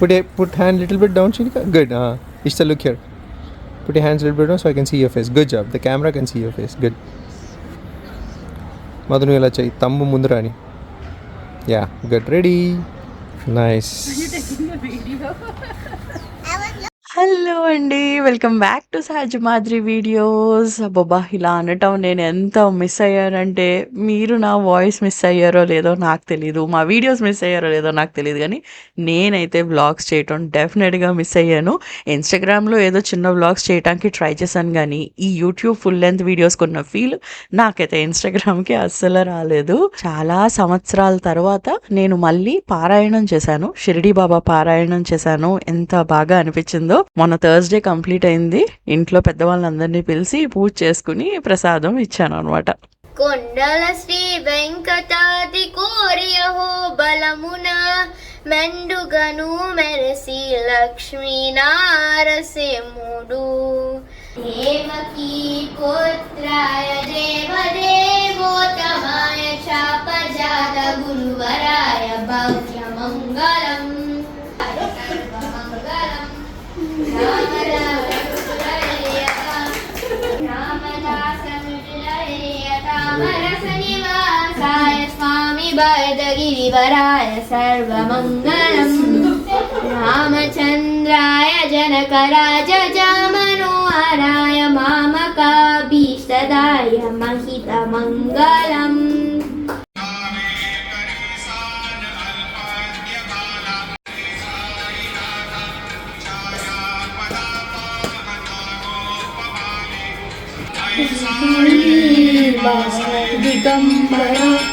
Put a put hand little bit down, Shilika. Good. Uh, Ishta, look here. Put your hands a little bit down so I can see your face. Good job. The camera can see your face. Good. Madhu నువ్వు ఇలా చెయ్యి తమ్ము ముందు రాని yeah good ready nice Hello అండి welcome back to Sahaja మాదిరి videos. అబ్బబ్బా ఇలా అనటం నేను ఎంత మిస్ అయ్యానంటే మీరు నా వాయిస్ మిస్ అయ్యారో లేదో నాకు తెలియదు మా వీడియోస్ మిస్ అయ్యారో లేదో నాకు తెలియదు కానీ నేనైతే వ్లాగ్స్ చేయటం డెఫినెట్గా మిస్ అయ్యాను. ఇన్స్టాగ్రామ్లో ఏదో చిన్న వ్లాగ్స్ చేయడానికి ట్రై చేశాను కానీ ఈ యూట్యూబ్ ఫుల్ లెంత్ వీడియోస్ కొన్న ఫీల్ నాకైతే ఇన్స్టాగ్రామ్కి అస్సలు రాలేదు. చాలా సంవత్సరాల తర్వాత నేను మళ్ళీ పారాయణం చేశాను. షిరిడి బాబా పారాయణం చేశాను. ఎంత బాగా అనిపించిందో మొన్న థర్స్డే కంప్లీట్ అయింది. ఇంట్లో పెద్దవాళ్ళందరినీ పిలిచి పూజ చేసుకుని ప్రసాదం ఇచ్చాను అనమాట కొండల శ్రీ వెంకటాది కోరియహో బలమున మెండుగను మెరసి లక్ష్మీ నారసింహుడు. దేవకీ పుత్రాయ దేవదేవోతా वरदगिरिवराय सर्वमङ्गलम्। रामचन्द्राय जनकराजजामनोहराय मामकाभीष्टदाय महितमङ्गलम्। दिगम्बरा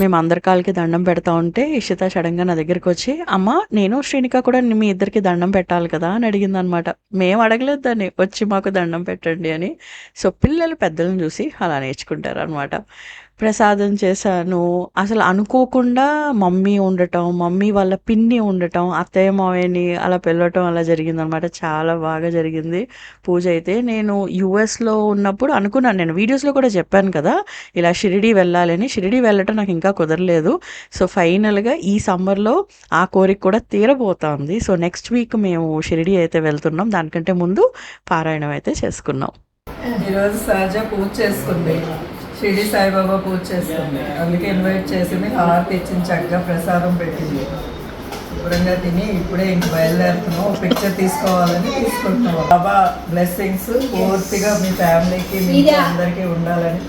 మేము అందరి కాళ్ళకి దండం పెడతా ఉంటే ఇషిత సడన్గా నా దగ్గరికి వచ్చి అమ్మ నేను శ్రీనిక కూడా మీ ఇద్దరికి దండం పెట్టాలి కదా? అని అడిగింది అనమాట మేము అడగలేదు దాన్ని వచ్చి మాకు దండం పెట్టండి అని. సో పిల్లలు పెద్దలను చూసి అలా నేర్చుకుంటారు అనమాట ప్రసాదం చేశాను. అసలు అనుకోకుండా మమ్మీ ఉండటం మమ్మీ వాళ్ళ పిన్ని ఉండటం అత్తయ్య మావయ్యని అలా పిలవటం అలా జరిగిందనమాట. చాలా బాగా జరిగింది పూజ అయితే. నేను యూఎస్లో ఉన్నప్పుడు అనుకున్నాను. నేను వీడియోస్లో కూడా చెప్పాను కదా ఇలా షిరిడి వెళ్ళాలని. షిరిడి వెళ్ళటం నాకు ఇంకా కుదరలేదు. సో ఫైనల్గా ఈ సమ్మర్లో ఆ కోరిక కూడా తీరబోతోంది. సో నెక్స్ట్ వీక్ మేము షిరిడి అయితే వెళ్తున్నాం. దానికంటే ముందు పారాయణం అయితే చేసుకున్నాం. ఈరోజు సహజ పూజ చేసుకుంది. షిరిడి సాయిబాబా పూజ చేసుకుంది అందుకే ఇన్వైట్ చేసింది హారతి ఇచ్చింది చక్కగా ప్రసాదం పెట్టింది. శుభ్రంగా తిని ఇప్పుడే ఇంక బయలుదేరుతున్నాం. పిక్చర్ తీసుకోవాలని తీసుకుంటున్నాం. బాబా బ్లెస్సింగ్స్ పూర్తిగా మీ ఫ్యామిలీకి మీకు అందరికీ ఉండాలని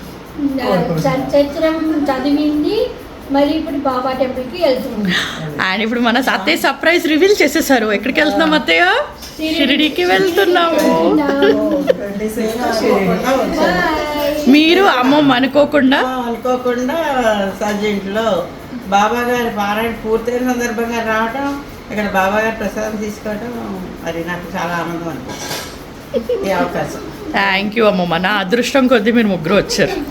చరిత్రం చదివింది మరి ఇప్పుడు బాబా టెంపుల్కి వెళ్తుంది. అండ్ ఇప్పుడు మన అత్తయ్య సర్ప్రైజ్ రివీల్ చేసేసారు. ఎక్కడికి వెళ్తున్నాం అత్తయ్య? షిరిడికి వెళ్తున్నాము. మీరు అమ్మమ్మ అనుకోకుండా? అనుకోకుండా సజ్జింట్లో బాబా గారి పారాయణ పూర్తయిన సందర్భంగా రావటం ఇక్కడ బాబా గారి ప్రసాదం తీసుకోవటం మరి నాకు చాలా ఆనందం అనిపిస్తుంది. ఈ అవకాశం. థ్యాంక్ యూ అమ్మమ్మ. నా అదృష్టం కొద్దీ మీరు ముగ్గురు వచ్చారు.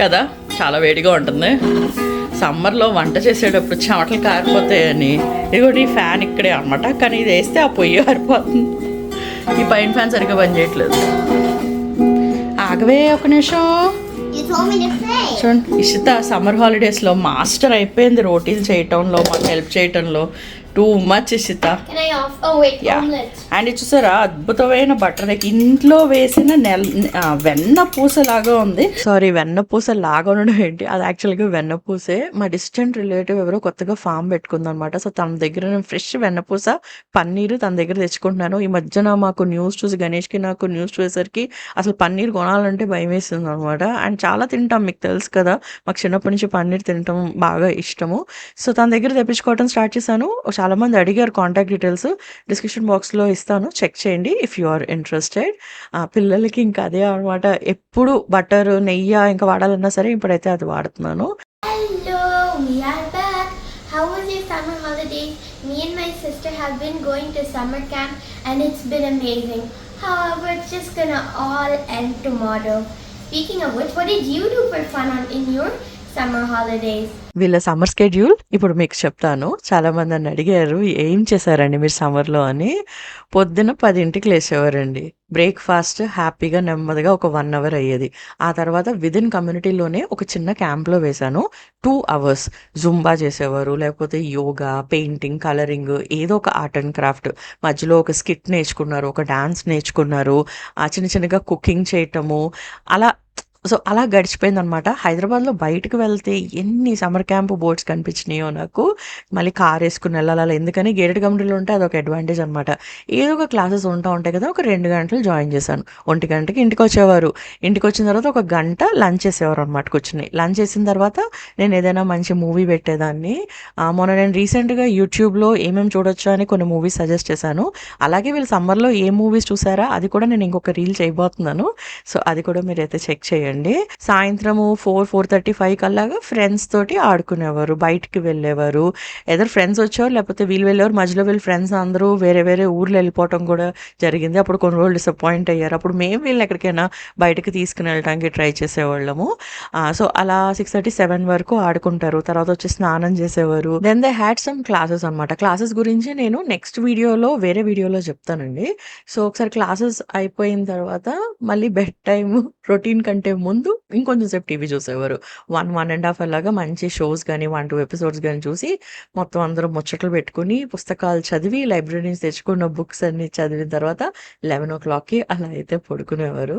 కదా చాలా వేడిగా ఉంటుంది. సమ్మర్లో వంట చేసేటప్పుడు చెమటలు కారిపోతాయని. ఇదిగోటి ఈ ఫ్యాన్ ఇక్కడే అనమాట కానీ ఇది వేస్తే ఆ పొయ్యి ఆరిపోతుంది. ఈ పైన ఫ్యాన్ సరిగ్గా పనిచేయట్లేదు ఆగవే ఒక నిమిషం. చూడండి ఇషిత సమ్మర్ హాలిడేస్లో మాస్టర్ అయిపోయింది రోటీలు చేయటంలో మాకు హెల్ప్ చేయటంలో. Too much omelets. అండ్ చూసారా అద్భుతమైన బటర్ లైక్ ఇంట్లో వేసిన నెల వెన్న పూస లాగా ఉంది. సారీ వెన్న పూస లాగా ఉండడం ఏంటి? అది యాక్చువల్గా వెన్న పూసే. మా డిస్టెంట్ రిలేటివ్ ఎవరో కొత్తగా ఫామ్ పెట్టుకుంది అనమాట సో తన దగ్గర నేను ఫ్రెష్ వెన్నపూస పన్నీరు తన దగ్గర తెచ్చుకుంటున్నాను. ఈ మధ్యన మాకు న్యూస్ చూసి గణేష్కి నాకు న్యూస్ చూసేసరికి అసలు పన్నీర్ కొనాలంటే భయం వేస్తుంది అనమాట అండ్ చాలా తింటాం మీకు తెలుసు కదా. మాకు చిన్నప్పటి నుంచి పన్నీర్ తినటం బాగా ఇష్టము. సో తన దగ్గర తెప్పించుకోవడం స్టార్ట్ చేశాను. చాలా చాలామంది అడిగారు కాంటాక్ట్ డీటెయిల్స్ డిస్క్రిప్షన్ బాక్స్లో ఇస్తాను చెక్ చేయండి ఇఫ్ యు ఆర్ ఇంట్రెస్టెడ్ పిల్లలకి ఇంకా అదే అనమాట ఎప్పుడు బటర్ నెయ్యి ఇంకా వాడాలన్నా సరే ఇప్పుడైతే అది వాడుతున్నాను How was your summer holidays? Me and my sister have been going to summer camp and it's been amazing. However, it's just gonna all end tomorrow. Speaking of which, what did you do for fun on in your? వీళ్ళ summer schedule ఇప్పుడు మీకు చెప్తాను. చాలా మంది నన్ను అడిగారు ఏం చేశారండి మీరు సమ్మర్లో అని. పొద్దున పదింటికి లేచేవారండి. బ్రేక్ఫాస్ట్ హ్యాపీగా నెమ్మదిగా ఒక వన్ అవర్ అయ్యేది. ఆ తర్వాత విదిన్ కమ్యూనిటీలోనే ఒక చిన్న క్యాంప్లో వేశాను. టూ అవర్స్ జుంబా చేసేవారు లేకపోతే యోగా పెయింటింగ్ కలరింగ్ ఏదో ఒక ఆర్ట్ అండ్ క్రాఫ్ట్ మధ్యలో ఒక స్కిట్ నేర్చుకున్నారు ఒక డాన్స్ నేర్చుకున్నారు. ఆ చిన్న చిన్నగా కుకింగ్ చేయటము. అలా సో అలా గడిచిపోయింది అనమాట హైదరాబాద్లో బయటకు వెళ్తే ఎన్ని సమ్మర్ క్యాంప్ బోర్డ్స్ కనిపించినాయో నాకు. మళ్ళీ కార్ వేసుకుని వెళ్ళాలి? ఎందుకని? గేటెడ్ కమ్యూనిటీలో ఉంటే అదొక అడ్వాంటేజ్ అనమాట. ఏదో ఒక క్లాసెస్ ఉంటా ఉంటాయి కదా ఒక రెండు గంటలు జాయిన్ చేశాను. ఒంటి గంటకి ఇంటికి వచ్చేవారు. ఇంటికి వచ్చిన తర్వాత ఒక గంట లంచ్ చేసేవారు అనమాట కూర్చుని. లంచ్ చేసిన తర్వాత నేను ఏదైనా మంచి మూవీ పెట్టేదాన్ని. మొన్న నేను రీసెంట్గా యూట్యూబ్లో ఏమేమి చూడొచ్చు అని కొన్ని మూవీస్ సజెస్ట్ చేశాను. అలాగే వీళ్ళు సమ్మర్లో ఏ మూవీస్ చూసారా? అది కూడా నేను ఇంకొక రీల్ చేయబోతున్నాను. సో అది కూడా మీరు అయితే చెక్ చేయండి. సాయంత్రము ఫోర్ ఫోర్ థర్టీ ఫైవ్ కల్లాగా ఫ్రెండ్స్ తోటి ఆడుకునేవారు బయటికి వెళ్ళేవారు. ఎదరు ఫ్రెండ్స్ వచ్చేవారు లేకపోతే వీళ్ళు వెళ్ళేవారు మధ్యలో వీళ్ళు ఫ్రెండ్స్ అందరూ వేరే వేరే ఊర్లు వెళ్ళిపోవటం కూడా జరిగింది. అప్పుడు కొన్ని రోజులు డిసప్పాయింట్ అయ్యారు. అప్పుడు మేము వీళ్ళని ఎక్కడికైనా బయటకు తీసుకుని వెళ్ళడానికి ట్రై చేసేవాళ్ళము. సో అలా సిక్స్ థర్టీ సెవెన్ వరకు ఆడుకుంటారు. తర్వాత వచ్చి స్నానం చేసేవారు. Then they had some classes అనమాట క్లాసెస్ గురించి నేను నెక్స్ట్ వీడియోలో వేరే వీడియోలో చెప్తానండి. సో ఒకసారి క్లాసెస్ అయిపోయిన తర్వాత మళ్ళీ బెడ్ టైం రొటీన్ కంటే ముందు ఇంకొంచెం సేపు టీవీ చూసేవారు. వన్ వన్ అండ్ హాఫ్ అలాగా మంచి షోస్ కానీ వన్ టూ ఎపిసోడ్స్ కానీ చూసి మొత్తం అందరూ ముచ్చట్లు పెట్టుకుని పుస్తకాలు చదివి లైబ్రరీ నుంచి తెచ్చుకున్న బుక్స్ అన్ని చదివిన తర్వాత లెవెన్ ఓ క్లాక్కి అలా అయితే పడుకునేవారు.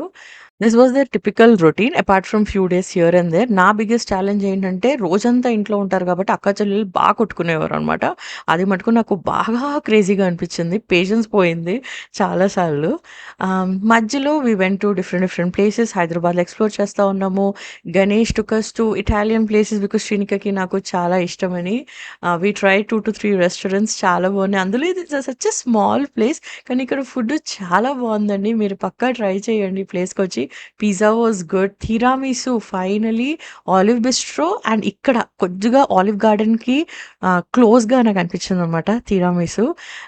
This was their typical routine apart from few days here and there నా బిగ్గెస్ట్ ఛాలెంజ్ ఏంటంటే రోజంతా ఇంట్లో ఉంటారు కాబట్టి అక్క చెల్లెలు బాగా కొట్టుకునేవారు అనమాట అది మటుకు నాకు బాగా క్రేజీగా అనిపించింది. పేషెన్స్ పోయింది చాలాసార్లు. Um, మధ్యలో we went to different different places హైదరాబాద్లో ఎక్స్ప్లోర్ చేస్తూ ఉన్నాము. Ganesh took us to Italian places because శ్రీనికకి నాకు చాలా ఇష్టమని. We try two to three restaurants చాలా బాగున్నాయి. అందులో ఇది సచ్ ఎ స్మాల్ ప్లేస్ కానీ ఇక్కడ ఫుడ్ చాలా బాగుందండి. మీరు పక్కా ట్రై చేయండి ప్లేస్కి వచ్చి. Pizza was good tiramisu finally olive bistro and ఇక్కడ కొద్దిగా ఆలివ్ గార్డెన్కి క్లోజ్గా నాకు అనిపించింది అనమాట థిరామిసు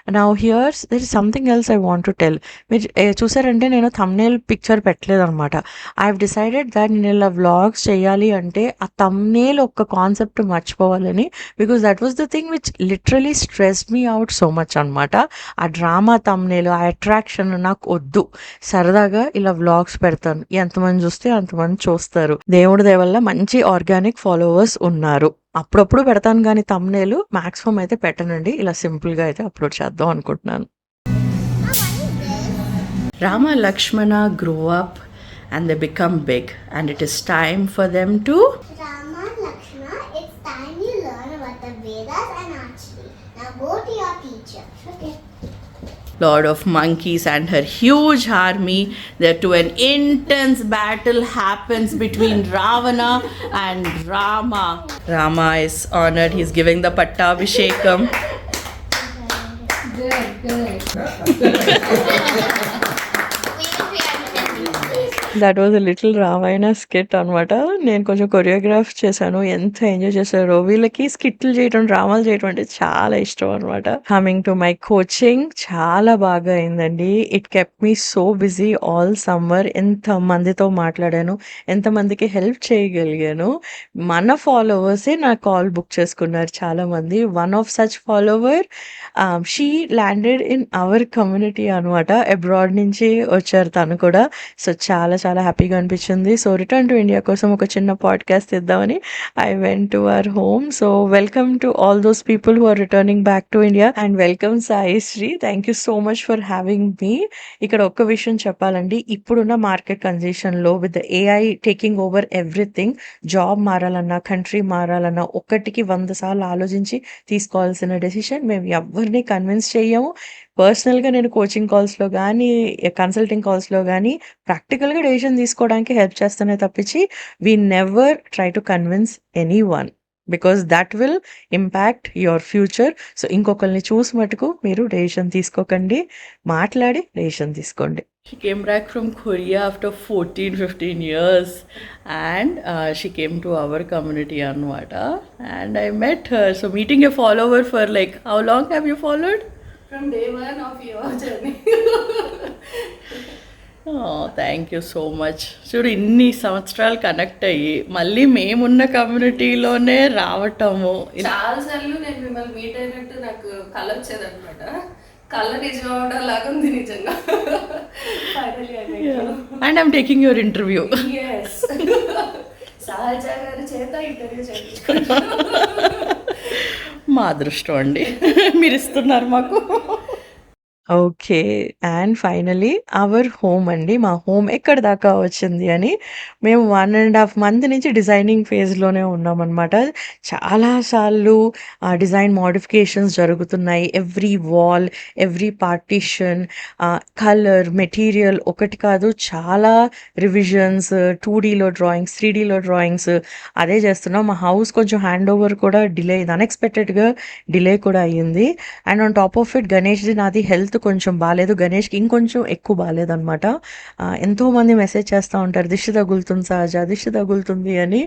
నా here's there is something else I want to tell మీరు చూసారంటే నేను తమ్నేల్ పిక్చర్ పెట్టలేదు అనమాట ఐ హవ్ డిసైడెడ్ దాట్ నేను ఇలా వ్లాగ్స్ చేయాలి అంటే ఆ తమ్నేల్ ఒక్క concept మర్చిపోవాలని because that was the thing which literally stress me out so much అనమాట ఆ డ్రామా తమ్నేలు ఆ అట్రాక్షన్ నాకు వద్దు. సరదాగా ఇలా వ్లాగ్స్ పెడతాను ఎంతమంది చూస్తే అంతమంది చూస్తారు దేవుడి దయ వల్ల మంచి ఆర్గానిక్ ఫాలోవర్స్ ఉన్నారు అప్పుడప్పుడు పెడతాను కానీ తమ్నేలు మాక్సిమం అయితే పెట్టనండి ఇలా సింపుల్గా అయితే అప్లోడ్ చేద్దాం అనుకుంటున్నాను Rama Lakshmana grow up and they become big and it is time for them to. Now go to your teacher. Okay. Lord of Monkeys and her huge army. There to an intense battle happens between Ravana and Rama. Rama is honored. He's giving the Pattabhishekam. That was little Ramayana skit అనమాట నేను కొంచెం choreograph చేశాను. ఎంత enjoy చేశారో. వీళ్ళకి స్కిట్లు చేయడం డ్రామాలు చేయడం అంటే చాలా ఇష్టం అనమాట కమింగ్ టు మై కోచింగ్ చాలా బాగా అయిందండి. It kept me so busy all summer ఎంత మందితో మాట్లాడాను ఎంతమందికి హెల్ప్ చేయగలిగాను. మన ఫాలోవర్సే నా కాల్ బుక్ చేసుకున్నారు చాలా మంది. One of such follower she landed in our community అనమాట అబ్రాడ్ నుంచి వచ్చారు తను కూడా. సో చాలా చాలా హ్యాపీగా అనిపించింది. సో రిటర్న్ టు ఇండియా కోసం ఒక చిన్న పాడ్కాస్ట్ ఇద్దామని I went to our home. So welcome to all those people who are returning back to India. And welcome Sai Sri. Thank you so much for having me. ఇక్కడ ఒక్క విషయం చెప్పాలండి. ఇప్పుడున్న market కండిషన్లో with AI taking over everything job మారాలన్నా country మారాలన్నా ఒక్కటికి వంద సార్లు ఆలోచించి తీసుకోవాల్సిన డెసిషన్ మేము ఎవరిని కన్విన్స్ చేయము. పర్సనల్గా నేను కోచింగ్ కాల్స్లో కానీ కన్సల్టింగ్ కాల్స్లో కానీ ప్రాక్టికల్గా డెసిషన్ తీసుకోవడానికి హెల్ప్ చేస్తానే తప్పించి we never try to convince any one because that will impact your future so ఇంకొకరిని చూసి మటుకు మీరు డెసిషన్ తీసుకోకండి మాట్లాడి డెసిషన్ తీసుకోండి She came back from Korea after 14 15 years and uh, she came to our community Anwata and I met her. So, meeting a follower for like how long have you followed? From day one of your journey. Thank you so much చూడు ఇన్ని సంవత్సరాలు connect అయ్యి మళ్ళీ మేమున్న కమ్యూనిటీలోనే రావటము. చాలా సార్లు నేను మిమ్మల్ని మీట్ అయినట్టు నాకు కళ వచ్చేది అనమాట కళ నిజం అవడం లాగా ఉంది నిజంగా. And I'm taking your interview Sahaja గారి చేత ఇంటర్వ్యూ చేయించుకుంటా మా అదృష్టం అండి. మీరు ఇస్తున్నారు మాకు. Okay. And finally our home అండి. మా హోమ్ ఎక్కడ దాకా వచ్చింది అని మేము వన్ అండ్ హాఫ్ మంత్ నుంచి డిజైనింగ్ ఫేజ్లోనే ఉన్నామన్నమాట. చాలాసార్లు ఆ డిజైన్ మోడిఫికేషన్స్ జరుగుతున్నాయి. Every wall every partition colour material ఒకటి కాదు చాలా రివిజన్స్ టూ డీలో డ్రాయింగ్స్ త్రీ డీలో డ్రాయింగ్స్ అదే చేస్తున్నాం. మా హౌస్ కొంచెం హ్యాండ్ ఓవర్ కూడా డిలే అయింది అన్ఎక్స్పెక్టెడ్గా డిలే కూడా అయ్యింది. And on top of it గణేష్ది నాది హెల్త్ కొంచెం బాగాలేదు గణేష్కి ఇంకొంచెం ఎక్కువ బాగాలేదనమాట ఎంతోమంది మెసేజ్ చేస్తూ ఉంటారు దిష్టి తగులుతుంది సహజ దిష్టి తగులుతుంది అని.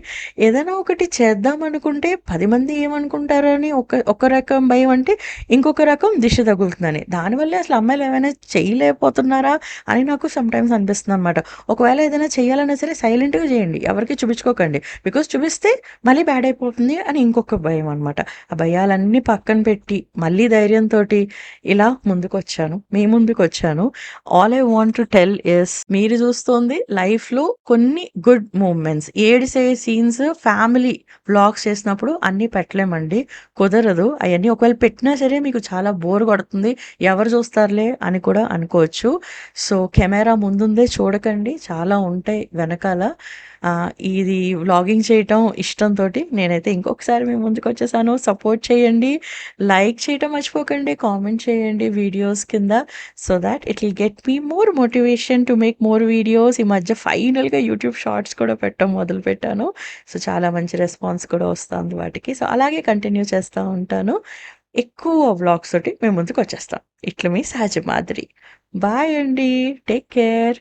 ఏదైనా ఒకటి చేద్దాం అనుకుంటే పది మంది ఏమనుకుంటారని ఒక ఒక రకం భయం అంటే ఇంకొక రకం దిష్టి తగులుతుందని. దానివల్లే అసలు అమ్మాయిలు ఏమైనా చేయలేకపోతున్నారా అని నాకు సమ్ టైమ్స్ అనిపిస్తుంది అనమాట ఒకవేళ ఏదైనా చేయాలన్నా సరే సైలెంట్గా చేయండి ఎవరికి చూపించుకోకండి. బికాస్ చూపిస్తే మళ్ళీ బ్యాడ్ అయిపోతుంది అని ఇంకొక భయం అనమాట ఆ భయాలన్నీ పక్కన పెట్టి మళ్ళీ ధైర్యంతో ఇలా ముందుకు వచ్చాను. మీ ముందుకు వచ్చాను. All I want to tell is మీరు చూస్తోంది లైఫ్లో కొన్ని గుడ్ మూమెంట్స్ ఏడిసే సీన్స్ ఫ్యామిలీ వ్లాగ్స్ చేసినప్పుడు అన్నీ పెట్టలేమండి. కుదరదు. అవన్నీ ఒకవేళ పెట్టినా సరే మీకు చాలా బోర్ కొడుతుంది. ఎవరు చూస్తారులే అని కూడా అనుకోవచ్చు. సో కెమెరా ముందుందే చూడకండి. చాలా ఉంటాయి వెనకాల. ఇది వ్లాగింగ్ చేయటం ఇష్టంతో నేనైతే ఇంకొకసారి మీ ముందుకు వచ్చేసాను. సపోర్ట్ చేయండి లైక్ చేయటం మర్చిపోకండి కామెంట్ చేయండి వీడియోస్ కింద. So that it will get me more motivation to make more videos ఈ మధ్య ఫైనల్గా యూట్యూబ్ షార్ట్స్ కూడా పెట్టడం మొదలు పెట్టాను సో చాలా మంచి రెస్పాన్స్ కూడా వస్తుంది వాటికి. సో అలాగే కంటిన్యూ చేస్తూ ఉంటాను. ఎక్కువ వ్లాగ్స్ తోటి మేము ముందుకు వచ్చేస్తాం. ఇట్లా మీ సహజ మాదిరి. బాయ్ అండి. Take care